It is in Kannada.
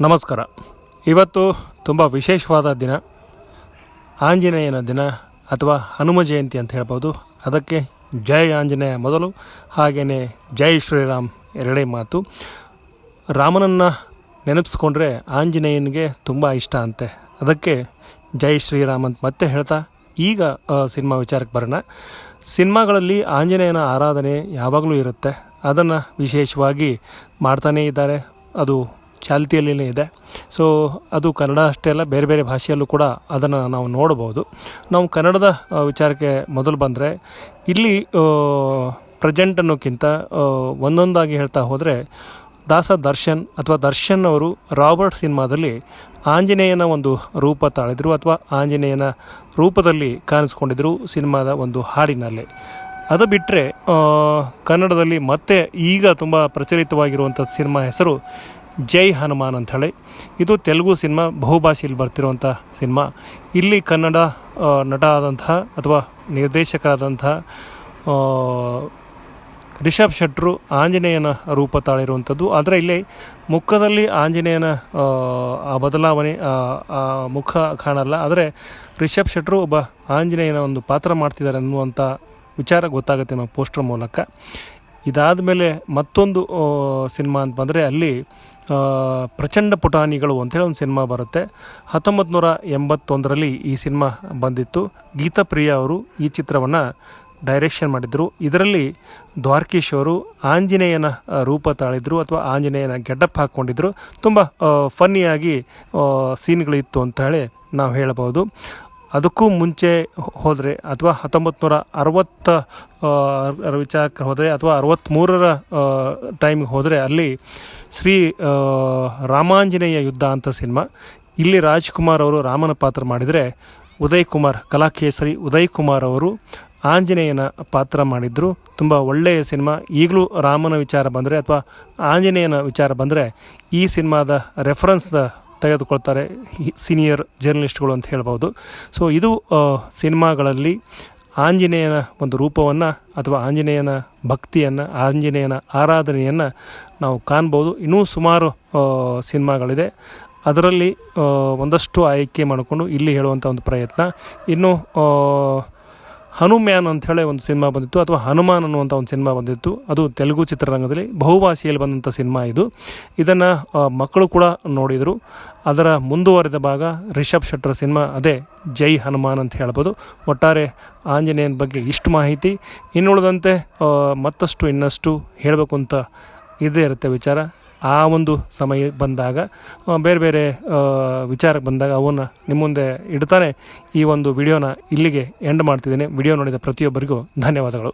ನಮಸ್ಕಾರ. ಇವತ್ತು ತುಂಬ ವಿಶೇಷವಾದ ದಿನ. ಆಂಜನೇಯನ ದಿನ ಅಥವಾ ಹನುಮ ಜಯಂತಿ ಅಂತ ಹೇಳ್ಬೋದು. ಅದಕ್ಕೆ ಜೈ ಆಂಜನೇಯ ಮೊದಲು ಹಾಗೆಯೇ ಜೈ ಶ್ರೀರಾಮ್ ಎರಡೇ ಮಾತು. ರಾಮನನ್ನು ನೆನಪಿಸ್ಕೊಂಡ್ರೆ ಆಂಜನೇಯನಿಗೆ ತುಂಬ ಇಷ್ಟ ಅಂತೆ. ಅದಕ್ಕೆ ಜೈ ಶ್ರೀರಾಮ್ ಅಂತ ಮತ್ತೆ ಹೇಳ್ತಾ, ಈಗ ಸಿನಿಮಾ ವಿಚಾರಕ್ಕೆ ಬರೋಣ. ಸಿನಿಮಾಗಳಲ್ಲಿ ಆಂಜನೇಯನ ಆರಾಧನೆ ಯಾವಾಗಲೂ ಇರುತ್ತೆ. ಅದನ್ನು ವಿಶೇಷವಾಗಿ ಮಾಡ್ತಾನೇ ಇದ್ದಾರೆ. ಅದು ಚಾಲ್ತಿಯಲ್ಲೇ ಇದೆ. ಸೊ ಅದು ಕನ್ನಡ ಅಷ್ಟೇ ಅಲ್ಲ, ಬೇರೆ ಬೇರೆ ಭಾಷೆಯಲ್ಲೂ ಕೂಡ ಅದನ್ನು ನಾವು ನೋಡ್ಬೋದು ನಾವು ಕನ್ನಡದ ವಿಚಾರಕ್ಕೆ ಮೊದಲು ಬಂದರೆ, ಇಲ್ಲಿ ಪ್ರೆಸೆಂಟ್ ಅನ್ನೋಕ್ಕಿಂತ ಒಂದೊಂದಾಗಿ ಹೇಳ್ತಾ ಹೋದರೆ, ದಾಸ ದರ್ಶನ್ ಅಥವಾ ದರ್ಶನ್ ಅವರು ರಾಬರ್ಟ್ ಸಿನಿಮಾದಲ್ಲಿ ಆಂಜನೇಯನ ಒಂದು ರೂಪ ತಾಳಿದರು ಅಥವಾ ಆಂಜನೇಯನ ರೂಪದಲ್ಲಿ ಕಾಣಿಸ್ಕೊಂಡಿದ್ರು ಸಿನಿಮಾದ ಒಂದು ಹಾಡಿನಲ್ಲಿ. ಅದು ಬಿಟ್ಟರೆ ಕನ್ನಡದಲ್ಲಿ ಮತ್ತೆ ಈಗ ತುಂಬ ಪ್ರಚಲಿತವಾಗಿರುವಂಥ ಸಿನಿಮಾ ಹೆಸರು ಜೈ ಹನುಮಾನ್ ಅಂತ ಹೇಳಿ ಇದು ತೆಲುಗು ಸಿನಿಮಾ ಬಹುಭಾಷೆಯಲ್ಲಿ ಬರ್ತಿರುವಂಥ ಸಿನಿಮಾ. ಇಲ್ಲಿ ಕನ್ನಡ ನಟ ಆದಂತಹ ಅಥವಾ ನಿರ್ದೇಶಕರಾದಂತಹ ರಿಷಬ್ ಶೆಟ್ರು ಆಂಜನೇಯನ ರೂಪ ತಾಳಿರುವಂಥದ್ದು. ಆದರೆ ಇಲ್ಲಿ ಮುಖದಲ್ಲಿ ಆಂಜನೇಯನ ಆ, ಬದಲಾವಣೆ ಮುಖ ಕಾಣಲ್ಲ. ಆದರೆ ರಿಷಬ್ ಶೆಟ್ರು ಒಬ್ಬ ಆಂಜನೇಯನ ಒಂದು ಪಾತ್ರ ಮಾಡ್ತಿದ್ದಾರೆ ಅನ್ನುವಂಥ ವಿಚಾರ ಗೊತ್ತಾಗುತ್ತೆ ನಮ್ಮ ಪೋಸ್ಟರ್ ಮೂಲಕ. ಇದಾದ ಮೇಲೆ ಮತ್ತೊಂದು ಸಿನಿಮಾ ಅಂತ ಬಂದರೆ ಅಲ್ಲಿ ಪ್ರಚಂಡ ಪುಟಾಣಿಗಳು ಅಂತೇಳಿ ಒಂದು ಸಿನಿಮಾ ಬರುತ್ತೆ. ಹತ್ತೊಂಬತ್ತು ನೂರ ಎಂಬತ್ತೊಂದರಲ್ಲಿ ಈ ಸಿನಿಮಾ ಬಂದಿತ್ತು. ಗೀತಾಪ್ರಿಯ ಅವರು ಈ ಚಿತ್ರವನ್ನು ಡೈರೆಕ್ಷನ್ ಮಾಡಿದರು. ಇದರಲ್ಲಿ ದ್ವಾರಕೀಶ್ ಅವರು ಆಂಜನೇಯನ ರೂಪ ತಾಳಿದ್ರು ಅಥವಾ ಆಂಜನೇಯನ ಗೆಟಪ್ ಹಾಕ್ಕೊಂಡಿದ್ರು. ತುಂಬ ಫನ್ನಿಯಾಗಿ ಸೀನ್ಗಳಿತ್ತು ಅಂತ ಹೇಳಿ ನಾವು ಹೇಳಬಹುದು. ಅದಕ್ಕೂ ಮುಂಚೆ ಹೋದರೆ ಅಥವಾ ಹತ್ತೊಂಬತ್ತು ನೂರ ಅರವತ್ತ ವಿಚಾರಕ್ಕೆ ಹೋದರೆ ಅಥವಾ ಅರವತ್ತ್ಮೂರರ ಟೈಮಿಗೆ ಹೋದರೆ ಅಲ್ಲಿ ಶ್ರೀ ರಾಮಾಂಜನೇಯ ಯುದ್ಧ ಅಂತ ಸಿನಿಮಾ. ಇಲ್ಲಿ ರಾಜ್ಕುಮಾರ್ ಅವರು ರಾಮನ ಪಾತ್ರ ಮಾಡಿದರೆ ಉದಯ್ ಕುಮಾರ್ ಕಲಾಕೇಸರಿ ಉದಯ್ ಕುಮಾರ್ ಅವರು ಆಂಜನೇಯನ ಪಾತ್ರ ಮಾಡಿದ್ರು. ತುಂಬ ಒಳ್ಳೆಯ ಸಿನಿಮಾ. ಈಗಲೂ ರಾಮನ ವಿಚಾರ ಬಂದರೆ ಅಥವಾ ಆಂಜನೇಯನ ವಿಚಾರ ಬಂದರೆ ಈ ಸಿನಿಮಾದ ರೆಫರೆನ್ಸ್ದ ತೆಗೆದುಕೊಳ್ತಾರೆ ಸೀನಿಯರ್ ಜರ್ನಲಿಸ್ಟ್ಗಳು ಅಂತ ಹೇಳ್ಬೋದು. ಸೊ ಇದು ಸಿನಿಮಾಗಳಲ್ಲಿ ಆಂಜನೇಯನ ಒಂದು ರೂಪವನ್ನು ಅಥವಾ ಆಂಜನೇಯನ ಭಕ್ತಿಯನ್ನು, ಆಂಜನೇಯನ ಆರಾಧನೆಯನ್ನು ನಾವು ಕಾಣ್ಬೋದು. ಇನ್ನೂ ಸುಮಾರು ಸಿನಿಮಾಗಳಿದೆ. ಅದರಲ್ಲಿ ಒಂದಷ್ಟು ಆಯ್ಕೆ ಮಾಡಿಕೊಂಡು ಇಲ್ಲಿ ಹೇಳುವಂಥ ಒಂದು ಪ್ರಯತ್ನ. ಇನ್ನು ಹನುಮ್ಯಾನ್ ಹೇಳಿ ಒಂದು ಸಿನಿಮಾ ಬಂದಿತ್ತು, ಅಥವಾ ಹನುಮಾನ್ ಅನ್ನುವಂಥ ಒಂದು ಸಿನಿಮಾ ಬಂದಿತ್ತು. ಅದು ತೆಲುಗು ಚಿತ್ರರಂಗದಲ್ಲಿ ಬಹುಭಾಷೆಯಲ್ಲಿ ಬಂದಂಥ ಸಿನಿಮಾ ಇದು. ಇದನ್ನು ಮಕ್ಕಳು ಕೂಡ ನೋಡಿದರು. ಅದರ ಮುಂದುವರೆದ ಭಾಗ ರಿಷಬ್ ಶೆಟ್ಟರ್ ಸಿನಿಮಾ, ಅದೇ ಜೈ ಹನುಮಾನ್ ಅಂತ ಹೇಳ್ಬೋದು. ಒಟ್ಟಾರೆ ಆಂಜನೇಯನ ಬಗ್ಗೆ ಇಷ್ಟು ಮಾಹಿತಿ. ಇನ್ನುಳಿದಂತೆ ಮತ್ತಷ್ಟು ಇನ್ನಷ್ಟು ಹೇಳಬೇಕು ಅಂತ ಇದೇ ಇರುತ್ತೆ ವಿಚಾರ. ಆ ಒಂದು ಸಮಯ ಬಂದಾಗ ಬೇರೆ ಬೇರೆ ವಿಚಾರಕ್ಕೆ ಬಂದಾಗ ಅವನ್ನು ನಿಮ್ಮ ಮುಂದೆ ಇಡ್ತಾನೆ ಈ ಒಂದು ವಿಡಿಯೋನ ಇಲ್ಲಿಗೆ ಎಂಡ್ ಮಾಡ್ತಿದ್ದೀನಿ. ವಿಡಿಯೋ ನೋಡಿದ ಪ್ರತಿಯೊಬ್ಬರಿಗೂ ಧನ್ಯವಾದಗಳು.